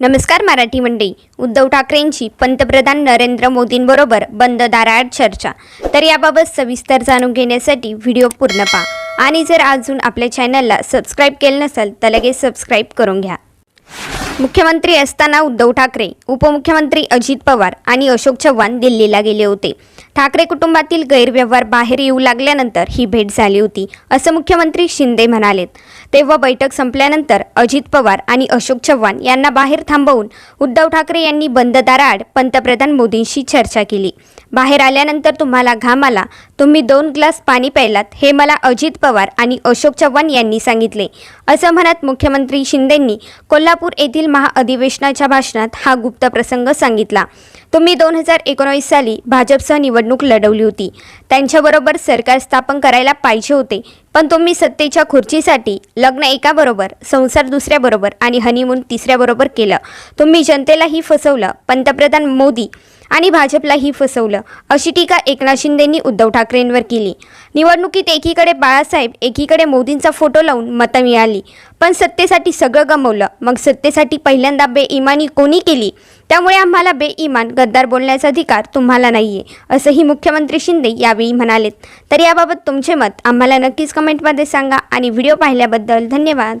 नमस्कार मराठी मंडळी. उद्धव ठाकरेंची पंतप्रधान नरेंद्र मोदींबरोबर बंद दाराआड चर्चा. तर याबाबत सविस्तर जाणून घेण्यासाठी व्हिडिओ पूर्ण पहा. आणि जर अजून आपल्या चॅनलला सबस्क्राईब केलं नसेल तर लगेच सबस्क्राईब करून घ्या. मुख्यमंत्री असताना उद्धव ठाकरे उपमुख्यमंत्री अजित पवार आणि अशोक चव्हाण दिल्लीला गेले होते. ठाकरे कुटुंबातील गैरव्यवहार बाहेर येऊ लागल्यानंतर ही भेट झाली होती असं मुख्यमंत्री शिंदे म्हणालेत. तेव्हा बैठक संपल्यानंतर अजित पवार आणि अशोक चव्हाण यांना बाहेर थांबवून उद्धव ठाकरे यांनी बंद दाराआड पंतप्रधान मोदींशी चर्चा केली. बाहेर आल्यानंतर तुम्हाला घाम आला. तुम्ही दोन ग्लास पाणी प्यायलात हे मला अजित पवार आणि अशोक चव्हाण यांनी सांगितले. असं म्हणत मुख्यमंत्री शिंदेंनी कोल्हापूर येथील महाअधिवेशनाच्या भाषणात हा गुप्त प्रसंग सांगितला. तुम्ही दोन हजार एकोणावीस साली भाजपसह निवडणूक लढवली होती. त्यांच्याबरोबर सरकार स्थापन करायला पाहिजे होते. पण तुम्ही सत्तेच्या खुर्चीसाठी लग्न एकाबरोबर संसार दुसऱ्याबरोबर आणि हनीमून तिसऱ्याबरोबर केलं. तुम्ही जनतेलाही फसवलं. पंतप्रधान मोदी आणि भाजपलाही फसवलं. अशी टीका एकनाथ शिंदेंनी उद्धव ठाकरेंवर केली. निवडणुकीत एकीकडे बाळासाहेब एकीकडे मोदींचा फोटो लावून मतं मिळाली. पण सत्तेसाठी सगळं गमवलं. मग सत्तेसाठी पहिल्यांदा बेईमानी कोणी केली? त्यामुळे आम्हाला बेईमान गद्दार बोलण्याचा अधिकार तुम्हाला नाही आहे असंही मुख्यमंत्री शिंदे यावेळी म्हणालेत. तर याबाबत तुमचे मत आम्हाला नक्कीच कमेंटमध्ये सांगा आणि व्हिडिओ पाहिल्याबद्दल धन्यवाद.